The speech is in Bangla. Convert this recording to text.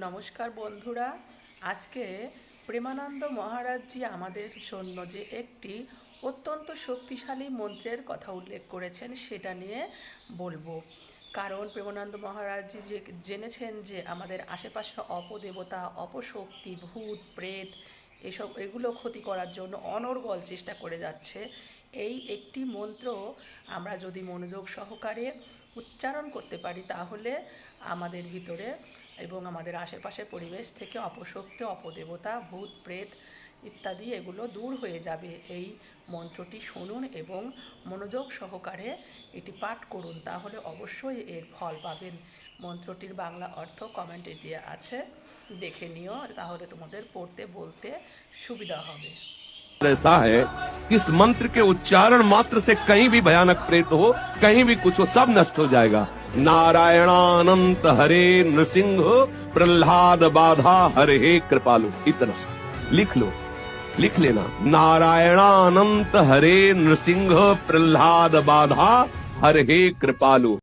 নমস্কার বন্ধুরা। আজকে প্রেমানন্দ মহারাজজি আমাদের জন্য যে একটি অত্যন্ত শক্তিশালী মন্ত্রের কথা উল্লেখ করেছেন, সেটা নিয়ে বলব। কারণ প্রেমানন্দ মহারাজজি যে জেনেছেন যে আমাদের আশেপাশে অপদেবতা, অপশক্তি, ভূত, প্রেত এসব এগুলো ক্ষতি করার জন্য অনর্গল চেষ্টা করে যাচ্ছে। এই একটি মন্ত্র আমরা যদি মনোযোগ সহকারে উচ্চারণ করতে পারি, তাহলে আমাদের ভিতরে এবং আমাদের আশেপাশের পরিবেশ থেকে অপশক্তি অপদেবতা ভূত প্রেত ইত্যাদি এগুলো দূর হয়ে যাবে এই মন্ত্রটি শুনুন এবং মনোযোগ সহকারে এটি পাঠ করুন তাহলে অবশ্যই এর ফল পাবেন মন্ত্রটির বাংলা অর্থ কমেন্টে দেওয়া আছে দেখে নিও তাহলে তোমাদের পড়তে বলতে সুবিধা হবে ऐसा है कि इस मंत्र के उच्चारण मात्र से कहीं भी भयानक प्रेत हो कहीं भी कुछ हो सब नष्ट हो जाएगा नारायणानंत हरे नृसिंह, प्रहलाद बाधा हरे कृपालु इतना लिख लो, लिख लेना। नारायणानंत हरे नृसिंह, प्रहलाद बाधा हरे कृपालु